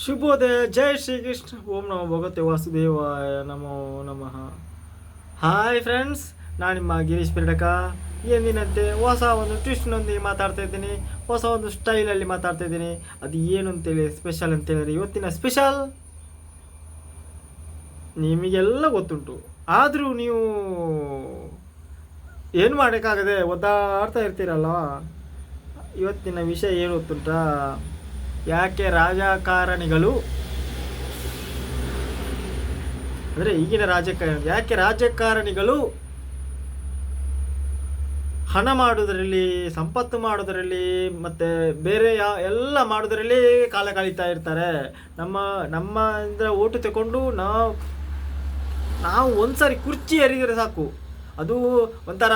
ಶುಭೋದಯ, ಜೈ ಶ್ರೀಕೃಷ್ಣ. ಓಂ ನಮೋ ಭಗವತೆ ವಾಸುದೇವಾಯ ನಮೋ ನಮಃ. ಹಾಯ್ ಫ್ರೆಂಡ್ಸ್ ನಾನು ನಿಮ್ಮ ಗಿರೀಶ್ ಪಿರಡಕ ಎಂದಿನಂತೆ ಹೊಸ ಒಂದು ಟ್ವಿಸ್ಟ್ನೊಂದಿಗೆ ಮಾತಾಡ್ತಾ ಇದ್ದೀನಿ. ಹೊಸ ಒಂದು ಸ್ಟೈಲಲ್ಲಿ ಮಾತಾಡ್ತಾ ಇದ್ದೀನಿ. ಅದು ಏನು ಅಂತೇಳಿ ಸ್ಪೆಷಲ್ ಅಂತೇಳಿದ್ರೆ ಇವತ್ತಿನ ಸ್ಪೆಷಲ್ ನಿಮಗೆಲ್ಲ ಗೊತ್ತುಂಟು. ಆದರೂ ನೀವು ಏನು ಮಾಡೋಕ್ಕಾಗದೆ ಒದ್ದಾಡ್ತಾ ಇರ್ತೀರಲ್ಲ ಇವತ್ತಿನ ವಿಷಯ ಏನು ಗೊತ್ತುಂಟಾ? ಯಾಕೆ ರಾಜಕಾರಣಿಗಳು? ಅಂದರೆ ಈಗಿನ ರಾಜಕಾರಣ ಯಾಕೆ ರಾಜಕಾರಣಿಗಳು ಹಣ ಮಾಡೋದರಲ್ಲಿ, ಸಂಪತ್ತು ಮಾಡೋದರಲ್ಲಿ, ಮತ್ತು ಬೇರೆ ಯಾ, ಎಲ್ಲ ಮಾಡೋದರಲ್ಲಿ ಕಾಲ ಕಳೀತಾ ಇರ್ತಾರೆ. ನಮ್ಮ ನಮ್ಮ ಅಂದರೆ ಓಟು ತಗೊಂಡು ನಾವು ನಾವು ಒಂದ್ಸರಿ ಕುರ್ಚಿ ಎರಿದರೆ ಸಾಕು. ಅದು ಒಂಥರ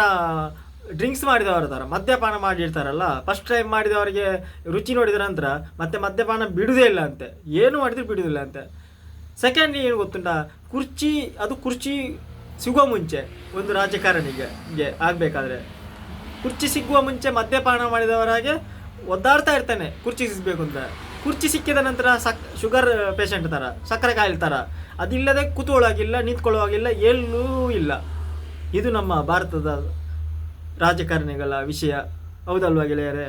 ಡ್ರಿಂಕ್ಸ್ ಮಾಡಿದವರು ಥರ ಮದ್ಯಪಾನ ಮಾಡಿರ್ತಾರಲ್ಲ ಫಸ್ಟ್ ಟೈಮ್ ಮಾಡಿದವರಿಗೆ ರುಚಿ ನೋಡಿದ ನಂತರ ಮತ್ತೆ ಮದ್ಯಪಾನ ಬಿಡುವುದೇ ಇಲ್ಲ ಅಂತೆ. ಏನು ಮಾಡಿದ್ರು ಬಿಡುವುದಿಲ್ಲ ಅಂತೆ. ಸೆಕೆಂಡ್ ಏನು ಗೊತ್ತುಂಟ? ಕುರ್ಚಿ, ಅದು ಕುರ್ಚಿ ಸಿಗುವ ಮುಂಚೆ, ಒಂದು ರಾಜಕಾರಣಿಗೆ ಆಗಬೇಕಾದ್ರೆ. ಕುರ್ಚಿ ಸಿಗುವ ಮುಂಚೆ ಮದ್ಯಪಾನ ಮಾಡಿದವರಾಗೆ ಒದ್ದಾಡ್ತಾ ಇರ್ತಾನೆ, ಕುರ್ಚಿ ಸಿಗಬೇಕು ಅಂತ. ಕುರ್ಚಿ ಸಿಕ್ಕಿದ ನಂತರ ಸಕ್ ಶುಗರ್ ಪೇಷಂಟ್ ಥರ ಸಕ್ಕರೆ ಕಾಯಿಲೆ ಥರ ಅದಿಲ್ಲದೆ ನಿಂತ್ಕೊಳ್ಳೋ ಹಾಗಿಲ್ಲ, ಎಲ್ಲೂ ಇಲ್ಲ. ಇದು ನಮ್ಮ ಭಾರತದ ರಾಜಕಾರಣಿಗಳ ವಿಷಯ. ಹೌದಲ್ವ ಗೆಳೆಯರೇ?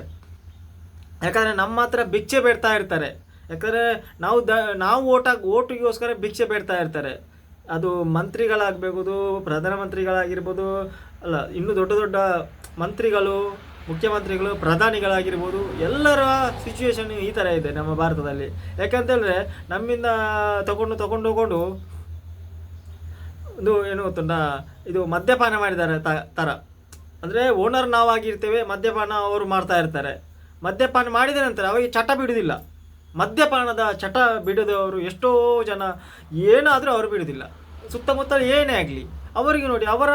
ಯಾಕಂದರೆ ನಮ್ಮ ಹತ್ರ ಭಿಕ್ಷೆ ಬೇಡ್ತಾ ಇರ್ತಾರೆ. ಯಾಕಂದರೆ ನಾವು ದ, ನಾವು ಓಟಾಗಿ ಓಟಿಗೋಸ್ಕರ ಭಿಕ್ಷೆ ಬೇಡ್ತಾ ಇರ್ತಾರೆ. ಅದು ಮಂತ್ರಿಗಳಾಗಬಹುದು, ಪ್ರಧಾನಮಂತ್ರಿಗಳಾಗಿರ್ಬೋದು, ಅಲ್ಲ, ಇನ್ನೂ ದೊಡ್ಡ ದೊಡ್ಡ ಮಂತ್ರಿಗಳು, ಮುಖ್ಯಮಂತ್ರಿಗಳು, ಪ್ರಧಾನಿಗಳಾಗಿರ್ಬೋದು, ಎಲ್ಲರ ಸಿಚುವೇಶನ್ ಈ ಥರ ಇದೆ ನಮ್ಮ ಭಾರತದಲ್ಲಿ. ಯಾಕಂತೇಳಿದ್ರೆ ನಮ್ಮಿಂದ ತಗೊಂಡು ತಗೊಂಡು ಹೋಗೊಂಡು ಒಂದು ಏನು ಗೊತ್ತುಂಟಾ? ಇದು ಮದ್ಯಪಾನ ಮಾಡಿದ್ದಾರೆ ತ ಥರ ಅಂದರೆ ಓನರ್ ನಾವಾಗಿರ್ತೇವೆ, ಮದ್ಯಪಾನ ಅವರು ಮಾಡ್ತಾ ಇರ್ತಾರೆ. ಮದ್ಯಪಾನ ಮಾಡಿದ ನಂತರ ಅವರಿಗೆ ಚಟ ಬಿಡುವುದಿಲ್ಲ ಮದ್ಯಪಾನದ ಚಟ ಬಿಡದವರು ಎಷ್ಟೋ ಜನ, ಏನಾದರೂ ಅವರು ಬಿಡುವುದಿಲ್ಲ ಸುತ್ತಮುತ್ತ ಏನೇ ಆಗಲಿ, ಅವರಿಗೆ ನೋಡಿ, ಅವರ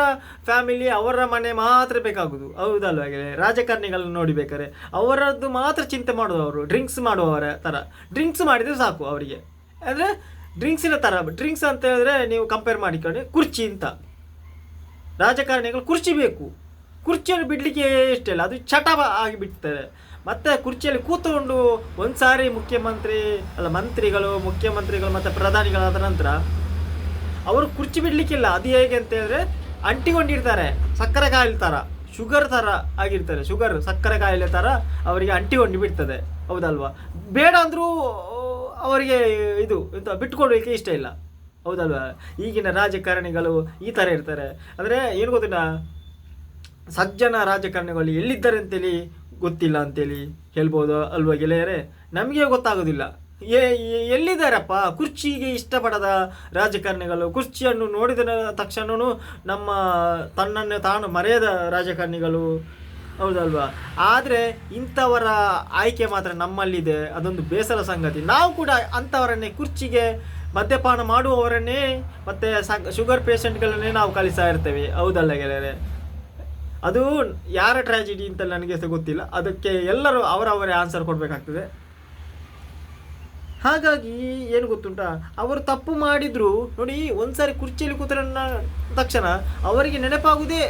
ಫ್ಯಾಮಿಲಿ ಅವರ ಮನೆ ಮಾತ್ರ ಬೇಕಾಗುದು. ಹೌದಲ್ವ ರಾಜಕಾರಣಿಗಳನ್ನು ನೋಡಿಬೇಕಾರೆ ಅವರದ್ದು ಮಾತ್ರ ಚಿಂತೆ ಮಾಡೋದು ಅವರು ಡ್ರಿಂಕ್ಸ್ ಮಾಡುವವರ ಥರ ಡ್ರಿಂಕ್ಸ್ ಮಾಡಿದರೆ ಸಾಕು ಅವರಿಗೆ. ಅಂದರೆ ಡ್ರಿಂಕ್ಸಿನ ಥರ ಡ್ರಿಂಕ್ಸ್ ಅಂತ ಹೇಳಿದ್ರೆ ನೀವು ಕಂಪೇರ್ ಮಾಡಿಕೊಂಡು ಕುರ್ಚಿ ಅಂತ. ರಾಜಕಾರಣಿಗಳು ಕುರ್ಚಿ ಬೇಕು. ಕುರ್ಚಿಯನ್ನು ಬಿಡಲಿಕ್ಕೆ ಇಷ್ಟಿಲ್ಲ. ಅದು ಚಟ ಆಗಿ ಬಿಡ್ತಾರೆ ಮತ್ತೆ ಕುರ್ಚಿಯಲ್ಲಿ ಕೂತ್ಕೊಂಡು ಒಂದು ಸಾರಿ ಮುಖ್ಯಮಂತ್ರಿ, ಅಲ್ಲ ಮಂತ್ರಿಗಳು, ಮುಖ್ಯಮಂತ್ರಿಗಳು ಮತ್ತು ಪ್ರಧಾನಿಗಳಾದ ನಂತರ ಅವರು ಕುರ್ಚಿ ಬಿಡಲಿಕ್ಕಿಲ್ಲ. ಅದು ಹೇಗೆ ಅಂತ ಹೇಳಿದ್ರೆ ಅಂಟಿಕೊಂಡಿರ್ತಾರೆ. ಸಕ್ಕರೆ ಕಾಯಿಲೆ ಥರ, ಶುಗರ್ ಥರ ಆಗಿರ್ತಾರೆ ಶುಗರ್, ಸಕ್ಕರೆ ಕಾಯಿಲೆ ಥರ ಅವರಿಗೆ ಅಂಟಿಕೊಂಡು ಬಿಡ್ತದೆ. ಹೌದಲ್ವಾ? ಬೇಡ ಅಂದರೂ ಅವರಿಗೆ ಇದು, ಎಂತ ಬಿಟ್ಕೊಡ್ಲಿಕ್ಕೆ ಇಷ್ಟ ಇಲ್ಲ. ಹೌದಲ್ವಾ? ಈಗಿನ ರಾಜಕಾರಣಿಗಳು ಈ ಥರ ಇರ್ತಾರೆ. ಅಂದರೆ ಏನು ಗೊತ್ತಿಲ್ಲ ಸಜ್ಜನ ರಾಜಕಾರಣಿಗಳು ಎಲ್ಲಿದ್ದಾರೆ ಅಂತೇಳಿ ಗೊತ್ತಿಲ್ಲ ಅಂತೇಳಿ ಹೇಳ್ಬೋದು ಅಲ್ವಾ ಗೆಳೆಯರೇ? ನಮಗೆ ಗೊತ್ತಾಗೋದಿಲ್ಲ. ಏ ಎಲ್ಲಿದ್ದಾರಪ್ಪ? ಕುರ್ಚಿಗೆ ಇಷ್ಟಪಡದ ರಾಜಕಾರಣಿಗಳು. ಕುರ್ಚಿಯನ್ನು ನೋಡಿದ ತಕ್ಷಣವೂ ನಮ್ಮ ತನ್ನನ್ನು ತಾನು ಮರೆಯದ ರಾಜಕಾರಣಿಗಳು. ಹೌದಲ್ವಾ? ಆದರೆ ಇಂಥವರ ಆಯ್ಕೆ ಮಾತ್ರ ನಮ್ಮಲ್ಲಿದೆ. ಅದೊಂದು ಬೇಸರ ಸಂಗತಿ. ನಾವು ಕೂಡ ಅಂಥವರನ್ನೇ ಕುರ್ಚಿಗೆ ಮದ್ಯಪಾನ ಮಾಡುವವರನ್ನೇ ಮತ್ತು ಶುಗರ್ ಪೇಷಂಟ್ಗಳನ್ನೇ ನಾವು ಕಲಿಸ್ತಾ ಇರ್ತೇವೆ. ಹೌದಲ್ಲ ಗೆಳೆಯರೆ? ಅದು ಯಾರ ಟ್ರ್ಯಾಜಿಡಿ ಅಂತ ನನಗೆ ಸಹ ಗೊತ್ತಿಲ್ಲ. ಅದಕ್ಕೆ ಎಲ್ಲರೂ ಅವರವರೇ ಆನ್ಸರ್ ಕೊಡಬೇಕಾಗ್ತದೆ. ಹಾಗಾಗಿ ಏನು ಗೊತ್ತುಂಟಾ? ಅವರು ತಪ್ಪು ಮಾಡಿದ್ರು. ನೋಡಿ, ಒಂದ್ಸಾರಿ ಕುರ್ಚಿಯಲ್ಲಿ ಕೂತರ ತಕ್ಷಣ ಅವರಿಗೆ ನೆನಪಾಗುವುದೇ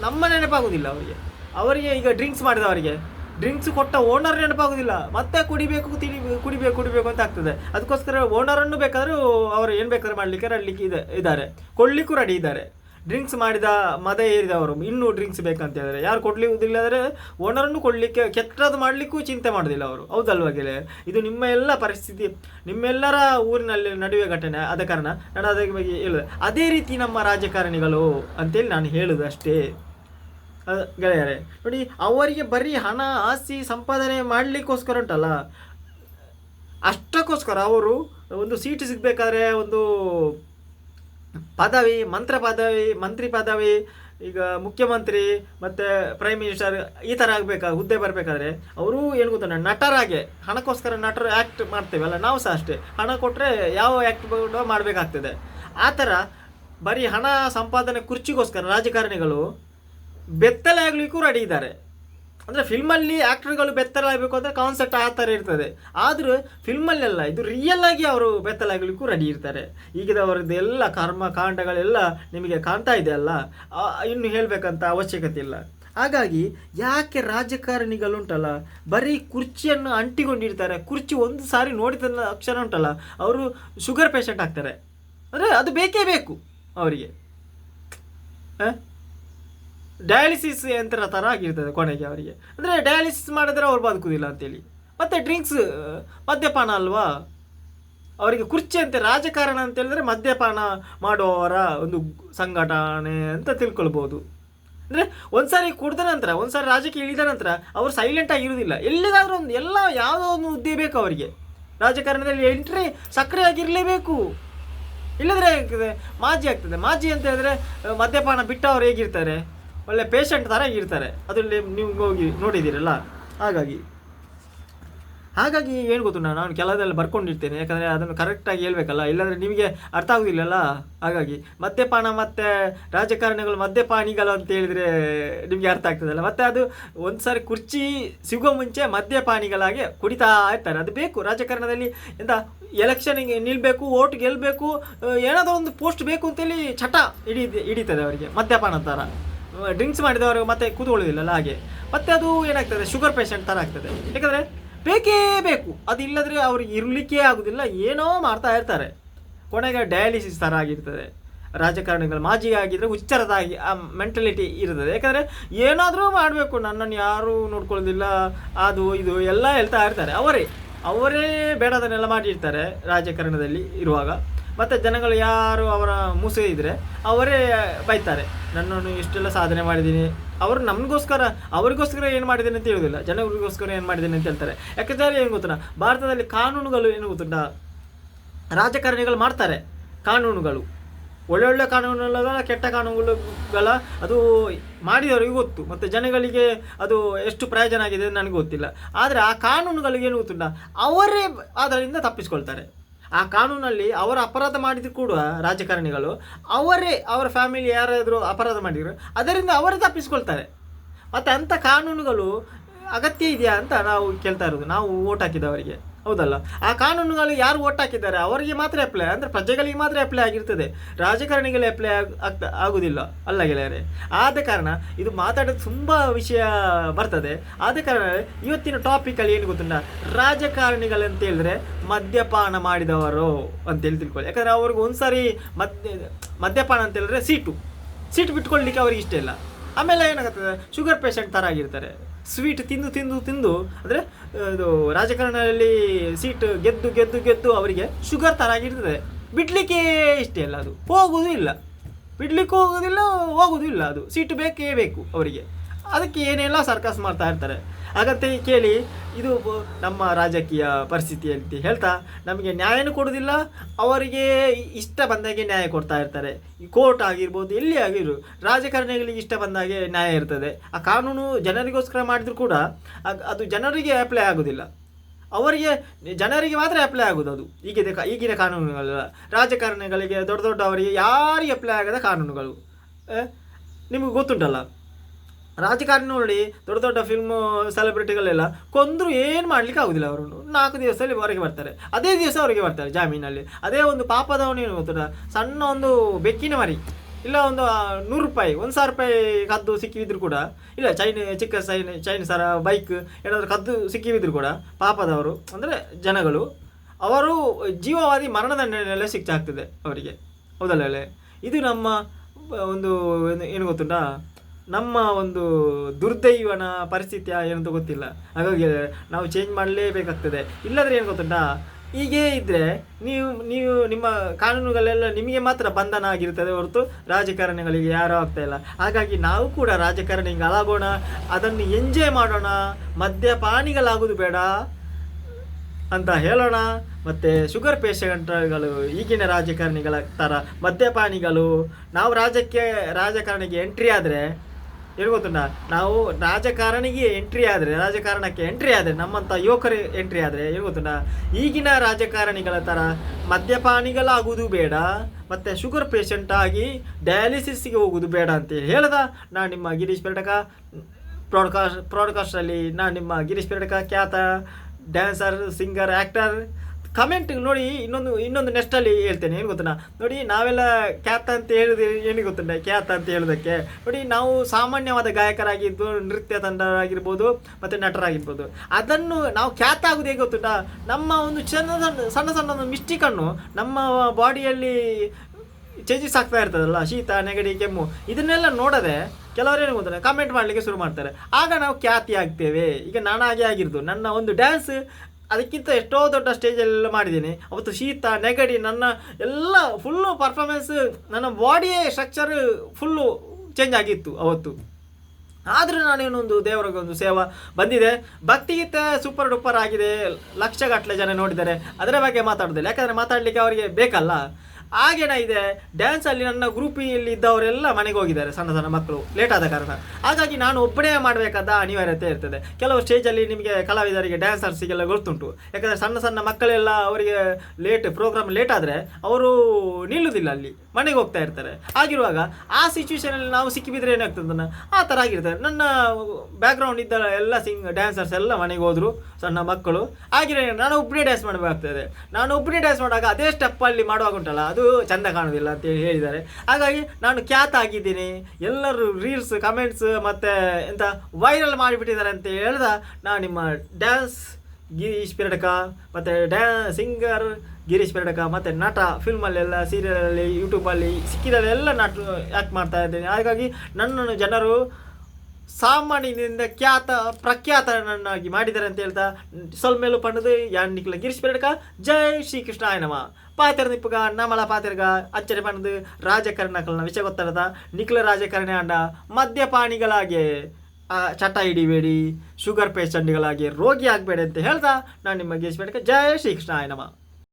ನಮ್ಮ ನೆನಪಾಗುವುದಿಲ್ಲ ಅವರಿಗೆ. ಅವರಿಗೆ ಈಗ ಡ್ರಿಂಕ್ಸ್ ಮಾಡಿದವರಿಗೆ ಡ್ರಿಂಕ್ಸ್ ಕೊಟ್ಟ ಓನರ್ ನೆನಪಾಗೋದಿಲ್ಲ ಮತ್ತೆ ಕುಡಿಬೇಕು, ತಿಳಿ, ಕುಡಿಬೇಕು ಕುಡಿಬೇಕು ಅಂತ ಆಗ್ತದೆ. ಅದಕ್ಕೋಸ್ಕರ ಓನರನ್ನು ಬೇಕಾದರೂ ಅವರು ಏನು ಬೇಕಾದ್ರೂ ಮಾಡಲಿಕ್ಕೆ, ರಡ್ಲಿಕ್ಕೆ ಇದೆ, ಇದ್ದಾರೆ. ಕೊಡ್ಲಿಕ್ಕೂ ರೆಡಿ ಇದ್ದಾರೆ. ಡ್ರಿಂಕ್ಸ್ ಮಾಡಿದ ಮದ ಏರಿದವರು ಇನ್ನೂ ಡ್ರಿಂಕ್ಸ್ ಬೇಕಂತ ಹೇಳಿದ್ರೆ, ಯಾರು ಕೊಡ್ಲಿಕ್ಕಿಲ್ಲ ಆದರೆ ಓನರನ್ನು ಕೊಡಲಿಕ್ಕೆ ಕೆಟ್ಟದ್ದು ಮಾಡಲಿಕ್ಕೂ ಚಿಂತೆ ಮಾಡೋದಿಲ್ಲ ಅವರು. ಹೌದಲ್ವಾ ಗೆಳೆ ಇದು ನಿಮ್ಮ ಎಲ್ಲ ಪರಿಸ್ಥಿತಿ, ನಿಮ್ಮೆಲ್ಲರ ಊರಿನಲ್ಲಿ ನಡುವೆ ಘಟನೆ ಆದ ಕಾರಣ ನಾನು ಅದರ ಬಗ್ಗೆ ಹೇಳಿದೆ. ಅದೇ ರೀತಿ ನಮ್ಮ ರಾಜಕಾರಣಿಗಳು ಅಂತೇಳಿ ನಾನು ಹೇಳುದು ಅಷ್ಟೇ. ಗೆಳೆಯರೇ, ನೋಡಿ ಅವರಿಗೆ ಬರೀ ಹಣ, ಆಸ್ತಿ, ಸಂಪಾದನೆ ಮಾಡಲಿಕ್ಕೋಸ್ಕರ ಉಂಟಲ್ಲ. ಅಷ್ಟಕ್ಕೋಸ್ಕರ ಅವರು ಒಂದು ಸೀಟ್ ಸಿಗಬೇಕಾದ್ರೆ ಒಂದು ಪದವಿ, ಮಂತ್ರ ಪದವಿ, ಮಂತ್ರಿ ಪದವಿ, ಈಗ ಮುಖ್ಯಮಂತ್ರಿ, ಮತ್ತು ಪ್ರೈಮ್ ಮಿನಿಸ್ಟರ್ ಈ ಥರ ಆಗಬೇಕಾ, ಹುದ್ದೆ ಬರಬೇಕಾದ್ರೆ? ಅವರು ಏನು ಗೊತ್ತಾ ನಟರಾಗೆ, ಹಣಕ್ಕೋಸ್ಕರ ನಟರು ಆ್ಯಕ್ಟ್ ಮಾಡ್ತೇವಲ್ಲ ನಾವು ಸಹ ಅಷ್ಟೇ. ಹಣ ಕೊಟ್ಟರೆ ಯಾವ ಆ್ಯಕ್ಟ್ ಕೂಡ ಮಾಡಬೇಕಾಗ್ತದೆ. ಆ ಥರ ಬರೀ ಹಣ ಸಂಪಾದನೆ ಕುರ್ಚಿಗೋಸ್ಕರ ರಾಜಕಾರಣಿಗಳು ಬೆತ್ತಲೆ ಆಗಲಿಕ್ಕೂ ರೆಡಿ ಇದ್ದಾರೆ. ಅಂದರೆ ಫಿಲ್ಮಲ್ಲಿ ಆ್ಯಕ್ಟ್ರುಗಳು ಬೆತ್ತಲಾಗಬೇಕು ಅಂದರೆ ಕಾನ್ಸೆಪ್ಟ್ ಆ ಥರ ಇರ್ತದೆ. ಆದರೂ ಫಿಲ್ಮಲ್ಲೆಲ್ಲ ಇದು ರಿಯಲ್ ಆಗಿ ಅವರು ಬೆತ್ತಲಾಗಲಿಕ್ಕೂ ರೆಡಿ ಇರ್ತಾರೆ. ಈಗಿನವರದ್ದು ಎಲ್ಲ ಕರ್ಮ, ಕಾಂಡಗಳೆಲ್ಲ ನಿಮಗೆ ಕಾಣ್ತಾ ಇದೆ ಅಲ್ಲ? ಇನ್ನು ಹೇಳಬೇಕಂತ ಅವಶ್ಯಕತೆ ಇಲ್ಲ. ಹಾಗಾಗಿ ಯಾಕೆ ರಾಜಕಾರಣಿಗಳುಂಟಲ್ಲ ಬರೀ ಕುರ್ಚಿಯನ್ನು ಅಂಟಿಕೊಂಡಿರ್ತಾರೆ. ಕುರ್ಚಿ ಒಂದು ಸಾರಿ ನೋಡಿದ ಅಕ್ಷರ ಉಂಟಲ್ಲ, ಅವರು ಶುಗರ್ ಪೇಷಂಟ್ ಆಗ್ತಾರೆ. ಅಂದರೆ ಅದು ಬೇಕೇ ಬೇಕು ಅವರಿಗೆ. ಡಯಾಲಿಸಿಸ್ ಯಂತ್ರ ಥರ ಆಗಿರ್ತದೆ ಕೊನೆಗೆ ಅವರಿಗೆ. ಅಂದರೆ ಡಯಾಲಿಸಿಸ್ ಮಾಡಿದ್ರೆ ಅವ್ರು ಬದುಕುದಿಲ್ಲ ಅಂತೇಳಿ. ಮತ್ತು ಡ್ರಿಂಕ್ಸ್ ಮದ್ಯಪಾನ ಅಲ್ವಾ? ಅವರಿಗೆ ಕುರ್ಚಿ ಅಂತೆ ರಾಜಕಾರಣ ಅಂತ ಹೇಳಿದ್ರೆ ಮದ್ಯಪಾನ ಮಾಡುವವರ ಒಂದು ಸಂಘಟನೆ ಅಂತ ತಿಳ್ಕೊಳ್ಬೋದು. ಅಂದರೆ ಒಂದ್ಸಾರಿ ಕುಡ್ದ ನಂತರ, ಒಂದ್ಸಾರಿ ರಾಜಕೀಯ ಇಳಿದ ನಂತರ ಅವರು ಸೈಲೆಂಟ್ ಆಗಿರುವುದಿಲ್ಲ ಎಲ್ಲಿಗಾದ್ರೂ ಒಂದು ಎಲ್ಲ ಯಾವುದೋ ಒಂದು ಹುದ್ದೆ ಬೇಕು ಅವರಿಗೆ. ರಾಜಕಾರಣದಲ್ಲಿ ಎಂಟ್ರಿ ಸಕ್ರಿಯಾಗಿರಲೇಬೇಕು ಇಲ್ಲದ್ರೆ ಆಗ್ತದೆ ಮಾಜಿ ಆಗ್ತದೆ. ಮಾಜಿ ಅಂತ ಹೇಳಿದ್ರೆ ಮದ್ಯಪಾನ ಬಿಟ್ಟವ್ರು ಹೇಗಿರ್ತಾರೆ? ಒಳ್ಳೆ ಪೇಷಂಟ್ ಥರ ಇರ್ತಾರೆ. ಅದರಲ್ಲಿ ನೀವು ಹೋಗಿ ನೋಡಿದ್ದೀರಲ್ಲ? ಹಾಗಾಗಿ. ಹಾಗಾಗಿ ಏನು ಗೊತ್ತು ನಾನು ಕೆಲವದೆಲ್ಲ ಬರ್ಕೊಂಡಿರ್ತೇನೆ. ಯಾಕಂದರೆ ಅದನ್ನು ಕರೆಕ್ಟಾಗಿ ಹೇಳ್ಬೇಕಲ್ಲ? ಇಲ್ಲಾಂದರೆ ನಿಮಗೆ ಅರ್ಥ ಆಗೋದಿಲ್ಲಲ್ಲ? ಹಾಗಾಗಿ. ಮದ್ಯಪಾನ ಮತ್ತು ರಾಜಕಾರಣಿಗಳು ಮದ್ಯಪಾನಿಗಳು ಅಂತ ಹೇಳಿದರೆ ನಿಮಗೆ ಅರ್ಥ ಆಗ್ತದಲ್ಲ? ಮತ್ತು ಅದು ಒಂದು ಸಾರಿ ಕುರ್ಚಿ ಸಿಗೋ ಮುಂಚೆ ಮದ್ಯಪಾನಿಗಳಾಗಿ ಕುಡಿತಾ ಇರ್ತಾರೆ. ಅದು ಬೇಕು. ರಾಜಕಾರಣದಲ್ಲಿ ಎಂತ ಎಲೆಕ್ಷನಿಗೆ ನಿಲ್ಲಬೇಕು ಓಟ್ ಗೆಲ್ಲಬೇಕು ಏನಾದರೂ ಒಂದು ಪೋಸ್ಟ್ ಬೇಕು ಅಂತೇಳಿ ಚಟ ಹಿಡಿ ಹಿಡಿತದೆ ಅವರಿಗೆ ಮದ್ಯಪಾನ ಥರ ಡ್ರಿಂಕ್ಸ್ ಮಾಡಿದವರು ಮತ್ತೆ ಕೂತ್ಕೊಳ್ಳೋದಿಲ್ಲಲ್ಲ ಹಾಗೆ. ಮತ್ತೆ ಅದು ಏನಾಗ್ತದೆ? ಶುಗರ್ ಪೇಷಂಟ್ ಥರ ಆಗ್ತದೆ. ಯಾಕಂದರೆ ಬೇಕೇ ಬೇಕು. ಅದು ಇಲ್ಲದ್ರೆ ಅವ್ರಿಗೆ ಇರಲಿಕ್ಕೆ ಆಗೋದಿಲ್ಲ. ಏನೋ ಮಾಡ್ತಾ ಇರ್ತಾರೆ. ಕೊನೆಗೆ ಡಯಾಲಿಸಿಸ್ ಥರ ಆಗಿರ್ತದೆ. ರಾಜಕಾರಣಿಗಳು ಮಾಜಿ ಆಗಿದ್ರೆ ಹುಚ್ಚರದಾಗಿ ಆ ಮೆಂಟಲಿಟಿ ಇರ್ತದೆ. ಯಾಕಂದರೆ ಏನಾದರೂ ಮಾಡಬೇಕು. ನನ್ನನ್ನು ಯಾರೂ ನೋಡ್ಕೊಳ್ಳೋದಿಲ್ಲ. ಅದು, ಇದು ಎಲ್ಲ ಹೇಳ್ತಾ ಇರ್ತಾರೆ. ಅವರೇ ಅವರೇ ಬೇಡದನ್ನೆಲ್ಲ ಮಾಡಿರ್ತಾರೆ ರಾಜಕಾರಣದಲ್ಲಿ ಇರುವಾಗ. ಮತ್ತು ಜನಗಳು ಯಾರು ಅವರ ಮೂಸೆ ಇದ್ದರೆ ಅವರೇ ಬೈತಾರೆ. ನನ್ನನ್ನು ಇಷ್ಟೆಲ್ಲ ಸಾಧನೆ ಮಾಡಿದ್ದೀನಿ. ಅವರು ನಮಗೋಸ್ಕರ, ಅವರಿಗೋಸ್ಕರ ಏನು ಮಾಡಿದ್ದೀನಿ ಅಂತ ಹೇಳೋದಿಲ್ಲ ಜನಗಳಿಗೋಸ್ಕರ ಏನು ಮಾಡಿದ್ದೀನಿ ಅಂತ ಹೇಳ್ತಾರೆ. ಯಾಕೆಂದರೆ ಏನು ಗೊತ್ತಿಲ್ಲ ಭಾರತದಲ್ಲಿ ಕಾನೂನುಗಳು ಏನು ಗೊತ್ತುಂಟ? ರಾಜಕಾರಣಿಗಳು ಮಾಡ್ತಾರೆ ಕಾನೂನುಗಳು. ಒಳ್ಳೊಳ್ಳೆ ಕಾನೂನುಗಳ ಕೆಟ್ಟ ಕಾನೂನುಗಳ, ಅದು ಮಾಡಿದವರಿಗೆ ಗೊತ್ತು. ಮತ್ತು ಜನಗಳಿಗೆ ಅದು ಎಷ್ಟು ಪ್ರಯೋಜನ ಆಗಿದೆ ನನಗೆ ಗೊತ್ತಿಲ್ಲ. ಆದರೆ ಆ ಕಾನೂನುಗಳಿಗೆ ಏನು ಗೊತ್ತುಂಟ? ಅವರೇ ಅದರಿಂದ ತಪ್ಪಿಸ್ಕೊಳ್ತಾರೆ. ಆ ಕಾನೂನಲ್ಲಿ ಅವರ ಅಪರಾಧ ಮಾಡಿದ್ರು ಕೂಡ ರಾಜಕಾರಣಿಗಳು. ಅವರೇ ಅವರ ಫ್ಯಾಮಿಲಿ ಯಾರಾದರೂ ಅಪರಾಧ ಮಾಡಿದ್ರು. ಅದರಿಂದ ಅವರೇ ತಪ್ಪಿಸ್ಕೊಳ್ತಾರೆ. ಮತ್ತು ಅಂಥ ಕಾನೂನುಗಳು ಅಗತ್ಯ ಇದೆಯಾ ಅಂತ ನಾವು ಕೇಳ್ತಾ ಇರೋದು. ನಾವು ಓಟ್ ಹಾಕಿದವರಿಗೆ ಹೌದಲ್ಲ? ಆ ಕಾನೂನುಗಳು ಯಾರು ಓಟ್ ಹಾಕಿದ್ದಾರೆ ಅವರಿಗೆ ಮಾತ್ರ ಅಪ್ಲೈ ಅಂದರೆ ಪ್ರಜೆಗಳಿಗೆ ಮಾತ್ರ ಅಪ್ಲೈ ಆಗಿರ್ತದೆ. ರಾಜಕಾರಣಿಗಳಿಗೆ ಅಪ್ಲೈ ಆಗ, ಆಗ್ತಾ ಆಗುವುದಿಲ್ಲ ಅಲ್ಲ ಗೆಳೆಯರೆ. ಆದ ಕಾರಣ ಇದು ಮಾತಾಡೋದು ತುಂಬ ವಿಷಯ ಬರ್ತದೆ. ಆದ ಕಾರಣ ಇವತ್ತಿನ ಟಾಪಿಕಲ್ಲಿ ಏನು ಗೊತ್ತುಂಟ? ರಾಜಕಾರಣಿಗಳಂತ ಹೇಳಿದ್ರೆ ಮದ್ಯಪಾನ ಮಾಡಿದವರು ಅಂತೇಳಿ ತಿಳ್ಕೊಳ್ಳಿ. ಯಾಕಂದರೆ ಅವ್ರಿಗೆ ಒಂದ್ಸಾರಿ ಮದ್ಯ ಮದ್ಯಪಾನ ಅಂತ ಹೇಳಿದ್ರೆ ಸೀಟು. ಸೀಟ್ ಬಿಟ್ಕೊಳ್ಲಿಕ್ಕೆ ಅವ್ರಿಗೆ ಇಷ್ಟ ಇಲ್ಲ. ಆಮೇಲೆ ಏನಾಗುತ್ತದೆ ಶುಗರ್ ಪೇಷಂಟ್ ಥರ ಆಗಿರ್ತಾರೆ. ಸ್ವೀಟ್ ತಿಂದು ತಿಂದು ತಿಂದು, ಅಂದರೆ ಇದು ರಾಜಕಾರಣದಲ್ಲಿ ಸೀಟ್ ಗೆದ್ದು ಗೆದ್ದು ಗೆದ್ದು ಅವರಿಗೆ ಶುಗರ್ ಥರ ಆಗಿರ್ತದೆ. ಬಿಡಲಿಕ್ಕೆ ಇಷ್ಟ ಇಲ್ಲ ಅದು. ಹೋಗೋದು ಇಲ್ಲ. ಬಿಡ್ಲಿಕ್ಕೆ ಹೋಗೋದಿಲ್ಲ ಹೋಗೋದು ಇಲ್ಲ ಅದು. ಸೀಟ್ ಬೇಕೇ ಬೇಕು ಅವರಿಗೆ. ಅದಕ್ಕೆ ಏನೆಲ್ಲ ಸರ್ಕಸ್ ಮಾಡ್ತಾ ಇರ್ತಾರೆ. ಹಾಗಂತ ಕೇಳಿ. ಇದು ನಮ್ಮ ರಾಜಕೀಯ ಪರಿಸ್ಥಿತಿ ಅಂತ ಹೇಳ್ತಾ, ನಮಗೆ ನ್ಯಾಯನೂ ಕೊಡೋದಿಲ್ಲ ಅವರಿಗೆ ಇಷ್ಟ ಬಂದಾಗೆ ನ್ಯಾಯ ಕೊಡ್ತಾ ಇರ್ತಾರೆ. ಈ ಕೋರ್ಟ್ ಆಗಿರ್ಬೋದು, ಎಲ್ಲಿ ಆಗಿರು ರಾಜಕಾರಣಿಗಳಿಗೆ ಇಷ್ಟ ಬಂದಾಗೆ ನ್ಯಾಯ ಇರ್ತದೆ. ಆ ಕಾನೂನು ಜನರಿಗೋಸ್ಕರ ಮಾಡಿದ್ರು ಕೂಡ ಅದ್- ಜನರಿಗೆ ಅಪ್ಲೈ ಆಗೋದಿಲ್ಲ. ಅವರಿಗೆ, ಜನರಿಗೆ ಮಾತ್ರ ಅಪ್ಲೈ ಆಗೋದು ಅದು. ಈಗಿನ ಈಗಿನ ಕಾನೂನುಗಳೆಲ್ಲ ರಾಜಕಾರಣಿಗಳಿಗೆ ದೊಡ್ಡ ದೊಡ್ಡವರಿಗೆ ಯಾರಿಗೆ ಅಪ್ಲೈ ಆಗದ ಕಾನೂನುಗಳು. ನಿಮಗೆ ಗೊತ್ತುಂಟಲ್ಲ? ರಾಜಕಾರಣಿ ನೋಡಿ ದೊಡ್ಡ ದೊಡ್ಡ ಫಿಲ್ಮ್ ಸೆಲೆಬ್ರಿಟಿಗಳೆಲ್ಲ ಕೊಂದ್ರು ಏನು ಮಾಡ್ಲಿಕ್ಕೆ ಆಗೋದಿಲ್ಲ ಅವರು. ನಾಲ್ಕು ದಿವಸದಲ್ಲಿ ಹೊರಗೆ ಬರ್ತಾರೆ. ಅದೇ ದಿವಸ ಅವರಿಗೆ ಬರ್ತಾರೆ ಜಾಮೀನಲ್ಲಿ. ಅದೇ ಒಂದು ಪಾಪದವನೇನು ಗೊತ್ತುಂಟ? ಸಣ್ಣ ಒಂದು ಬೆಕ್ಕಿನ ಮರಿ. ಇಲ್ಲ ಒಂದು ನೂರು ರೂಪಾಯಿ, ಒಂದು ಸಾವಿರ ರೂಪಾಯಿ ಕದ್ದು ಸಿಕ್ಕಿದ್ರು ಕೂಡ, ಇಲ್ಲ ಚೈನ್, ಚಿಕ್ಕ ಸೈನ್ ಚೈನ್ ಸರ ಬೈಕ್ ಏನಾದರೂ ಕದ್ದು ಸಿಕ್ಕಿದ್ರು ಕೂಡ ಪಾಪದವರು, ಅಂದರೆ ಜನಗಳು, ಅವರು ಜೀವವಾದಿ ಮರಣದಂಡನೆಲ್ಲ ಶಿಕ್ಷೆ ಆಗ್ತದೆ ಅವರಿಗೆ. ಹೌದಲ್ಲ ಇದು ನಮ್ಮ ಒಂದು ಏನು ಗೊತ್ತುಂಟಾ? ನಮ್ಮ ಒಂದು ದುರ್ದೈವನ ಪರಿಸ್ಥಿತಿ ಏನಂತ ಗೊತ್ತಿಲ್ಲ. ಹಾಗಾಗಿ ನಾವು ಚೇಂಜ್ ಮಾಡಲೇಬೇಕಾಗ್ತದೆ. ಇಲ್ಲದ್ರೆ ಏನು ಗೊತ್ತುಂಟಾ? ಹೀಗೇ ಇದ್ದರೆ ನೀವು ನೀವು ನಿಮ್ಮ ಕಾನೂನುಗಳೆಲ್ಲ ನಿಮಗೆ ಮಾತ್ರ ಬಂಧನ ಆಗಿರ್ತದೆ ಹೊರತು ರಾಜಕಾರಣಿಗಳಿಗೆ ಯಾರೂ ಆಗ್ತಾ ಇಲ್ಲ. ಹಾಗಾಗಿ ನಾವು ಕೂಡ ರಾಜಕಾರಣಿಗಳಾಗೋಣ ಅದನ್ನು ಎಂಜಾಯ್ ಮಾಡೋಣ ಮದ್ಯಪಾನಿಗಳಾಗೋದು ಬೇಡ ಅಂತ ಹೇಳೋಣ. ಮತ್ತು ಶುಗರ್ ಪೇಷಂಟ್ಗಳು ಈಗಿನ ರಾಜಕಾರಣಿಗಳ ಥರ ಮದ್ಯಪಾನಿಗಳು. ನಾವು ರಾಜಕೀಯ ರಾಜಕಾರಣಿಗೆ ಎಂಟ್ರಿ ಆದರೆ ನಾ ನಾವು ರಾಜಕಾರಣಿಗೆ ಎಂಟ್ರಿ ಆದರೆ, ರಾಜಕಾರಣಕ್ಕೆ ಎಂಟ್ರಿ ಆದರೆ ನಮ್ಮಂಥ ಯುವಕರು ಎಂಟ್ರಿ ಆದರೆ ನಾ ಈಗಿನ ರಾಜಕಾರಣಿಗಳ ಥರ ಮದ್ಯಪಾನಿಗಳಾಗುವುದು ಬೇಡ, ಮತ್ತು ಶುಗರ್ ಪೇಷಂಟ್ ಆಗಿ ಡಯಾಲಿಸಿಸ್ಗೆ ಹೋಗುವುದು ಬೇಡ ಅಂತ ಹೇಳ್ದ ನಾನು ನಿಮ್ಮ ಗಿರೀಶ್ ಪೆರಟಕ ಪ್ರಾಡ್ಕಾಸ್ಟ್ ಪ್ರಾಡ್ಕಾಸ್ಟಲ್ಲಿ ನಾನು ನಿಮ್ಮ ಗಿರೀಶ್ ಪೆರಟಕ ಖ್ಯಾತ ಡ್ಯಾನ್ಸರ್ ಸಿಂಗರ್ ಆ್ಯಕ್ಟರ್ ಕಮೆಂಟ್ ನೋಡಿ ಇನ್ನೊಂದು ಇನ್ನೊಂದು ನೆಕ್ಸ್ಟಲ್ಲಿ ಹೇಳ್ತೇನೆ, ಏನು ಗೊತ್ತಾ ನೋಡಿ, ನಾವೆಲ್ಲ ಖ್ಯಾತ ಅಂತ ಹೇಳಿದ್ರೆ ಏನು ಗೊತ್ತುಂಟ? ಖ್ಯಾತ ಅಂತ ಹೇಳೋದಕ್ಕೆ. ನೋಡಿ, ನಾವು ಸಾಮಾನ್ಯವಾದ ಗಾಯಕರಾಗಿದ್ದು ನೃತ್ಯ ತಂಡರಾಗಿರ್ಬೋದು, ಮತ್ತು ನಟರಾಗಿರ್ಬೋದು. ಅದನ್ನು ನಾವು ಖ್ಯಾತ ಆಗೋದು ಹೇಗೆ ಗೊತ್ತುಂಟ? ನಮ್ಮ ಒಂದು ಸಣ್ಣ ಸಣ್ಣ ಸಣ್ಣ ಒಂದು ಮಿಸ್ಟೇಕನ್ನು ನಮ್ಮ ಬಾಡಿಯಲ್ಲಿ ಚೇಂಜಸ್ ಆಗ್ತಾ ಇರ್ತದಲ್ಲ, ಶೀತ, ನೆಗಡಿ, ಕೆಮ್ಮು, ಇದನ್ನೆಲ್ಲ ನೋಡದೆ ಏನು ಗೊತ್ತಾರೆ ಕಮೆಂಟ್ ಮಾಡಲಿಕ್ಕೆ ಶುರು ಮಾಡ್ತಾರೆ. ಆಗ ನಾವು ಖ್ಯಾತಿ ಆಗ್ತೇವೆ ಈಗ ನಾನಾಗೆ ಆಗಿರೋದು, ನನ್ನ ಒಂದು ಡ್ಯಾನ್ಸ್ ಅದಕ್ಕಿಂತ ಎಷ್ಟೋ ದೊಡ್ಡ ಸ್ಟೇಜಲ್ಲೆಲ್ಲ ಮಾಡಿದ್ದೀನಿ. ಅವತ್ತು ಶೀತ, ನೆಗಡಿ, ನನ್ನ ಎಲ್ಲ ಫುಲ್ಲು ಪರ್ಫಾರ್ಮೆನ್ಸ್ ನನ್ನ ಬಾಡಿಯೇ ಸ್ಟ್ರಕ್ಚರ್ ಫುಲ್ಲು ಚೇಂಜ್ ಆಗಿತ್ತು ಅವತ್ತು. ಆದರೂ ನಾನೇನೊಂದು ದೇವರಿಗೆ ಒಂದು ಸೇವಾ ಬಂದಿದೆ. ಭಕ್ತಿಗೀತೆ ಸೂಪರ್ ಡೂಪರ್ ಆಗಿದೆ. ಲಕ್ಷಗಟ್ಟಲೆ ಜನ ನೋಡಿದ್ದಾರೆ. ಅದರ ಬಗ್ಗೆ ಮಾತಾಡೋದಿಲ್ಲ. ಯಾಕಂದರೆ ಮಾತಾಡಲಿಕ್ಕೆ ಅವರಿಗೆ ಬೇಕಲ್ಲ. ಹಾಗೇನ ಡ್ಯಾನ್ಸ್ ಡ್ಯಾನ್ಸಲ್ಲಿ ನನ್ನ ಗ್ರೂಪಿಯಲ್ಲಿ ಇದ್ದವರೆಲ್ಲ ಮನೆಗೆ ಹೋಗಿದ್ದಾರೆ, ಸಣ್ಣ ಸಣ್ಣ ಮಕ್ಕಳು ಲೇಟ್ ಆದ ಕಾರಣ. ಹಾಗಾಗಿ ನಾನು ಒಬ್ಬನೇ ಮಾಡಬೇಕಾದ ಅನಿವಾರ್ಯತೆ ಇರ್ತದೆ. ಕೆಲವು ಸ್ಟೇಜಲ್ಲಿ ನಿಮಗೆ ಕಲಾವಿದರಿಗೆ ಡ್ಯಾನ್ಸರ್ಸಿಗೆಲ್ಲ ಗೊತ್ತುಂಟು. ಯಾಕಂದರೆ ಸಣ್ಣ ಸಣ್ಣ ಮಕ್ಕಳೆಲ್ಲ ಅವರಿಗೆ ಲೇಟ್ ಪ್ರೋಗ್ರಾಮ್ ಲೇಟ್ ಆದರೆ ಅವರು ನಿಲ್ಲುವುದಿಲ್ಲ ಅಲ್ಲಿ, ಮನೆಗೆ ಹೋಗ್ತಾ ಇರ್ತಾರೆ. ಆಗಿರುವಾಗ ಆ ಸಿಚುವೇಶನಲ್ಲಿ ನಾವು ಸಿಕ್ಕಿಬಿದ್ರೆ ಏನಾಗ್ತದೆ ಆ ಥರ ಆಗಿರ್ತದೆ. ನನ್ನ ಬ್ಯಾಕ್ಗ್ರೌಂಡ್ ಇದ್ದ ಎಲ್ಲ ಸಿಂಗ್ ಡ್ಯಾನ್ಸರ್ಸ್ ಎಲ್ಲ ಮನೆಗೆ ಹೋದರು, ಸಣ್ಣ ಮಕ್ಕಳು. ಆಗಿರೋ ನಾನು ಒಬ್ಬನೇ ಡ್ಯಾನ್ಸ್ ಮಾಡಬೇಕಾಗ್ತದೆ. ನಾನು ಒಬ್ಬನೇ ಡ್ಯಾನ್ಸ್ ಮಾಡುವಾಗ ಅದೇ ಸ್ಟೆಪ್ಪಲ್ಲಿ ಮಾಡುವಾಗ ಉಂಟಲ್ಲ, ಅದು ಚಂದ ಕಾಣುವುದಿಲ್ಲ ಅಂತೇಳಿ ಹೇಳಿದ್ದಾರೆ. ಹಾಗಾಗಿ ನಾನು ಖ್ಯಾತ ಆಗಿದ್ದೀನಿ. ಎಲ್ಲರೂ ರೀಲ್ಸ್ ಕಮೆಂಟ್ಸ್ ಮತ್ತು ಎಂಥ ವೈರಲ್ ಮಾಡಿಬಿಟ್ಟಿದ್ದಾರೆ ಅಂತ ಹೇಳ್ದ ನಾನು ನಿಮ್ಮ ಡ್ಯಾನ್ಸ್ ಗಿರೀಶ್ ಪೆರಡಕ, ಮತ್ತು ಡ್ಯಾ ಸಿಂಗರ್ ಗಿರೀಶ್ ಪೆರಡಕ, ಮತ್ತು ನಟ ಫಿಲ್ಮಲ್ಲೆಲ್ಲ ಸೀರಿಯಲಲ್ಲಿ ಯೂಟ್ಯೂಬಲ್ಲಿ ಸಿಕ್ಕಿದಲ್ಲೆಲ್ಲ ನಟ ಆ್ಯಕ್ಟ್ ಮಾಡ್ತಾ ಇದ್ದೀನಿ. ಹಾಗಾಗಿ ನನ್ನನ್ನು ಜನರು ಸಾಮಾನ್ಯದಿಂದ ಖ್ಯಾತ, ಪ್ರಖ್ಯಾತನನ್ನಾಗಿ ಮಾಡಿದ್ದಾರೆ ಅಂತ ಹೇಳ್ತಾ ಸೊಲ್ಮೇಲು ಪಣ್ಣದು ಯಾನ್ ನಿಕ್ಲ ಗಿರೀಶ್ ಪೆರಡಕ, ಜೈ ಶ್ರೀಕೃಷ್ಣ ಆಯನಮ ಪಾತ್ರ ನಿಪ್ಪುಗ, ನಮಲ ಪಾತ್ರಗ, ಅಚ್ಚರಿ ಪಣ್ಣದು ರಾಜಕಾರಣಕಲ್ನ ವಿಷಯ ಗೊತ್ತಾರದ ನಿಕ್ಲ ರಾಜಕಾರಣಿ ಅಂಡ ಮದ್ಯಪಾನಿಗಳಾಗೆ ಚಟ ಹಿಡಿಬೇಡಿ, ಶುಗರ್ ಪೇಷಂಟ್ಗಳಾಗಿ ರೋಗಿ ಆಗಬೇಡಿ ಅಂತ ಹೇಳ್ತಾ ನಾನು ನಿಮ್ಮ ಗಿರೀಶ್ ಪೆರಡಕ, ಜೈ ಶ್ರೀಕೃಷ್ಣ ಆಯನಮ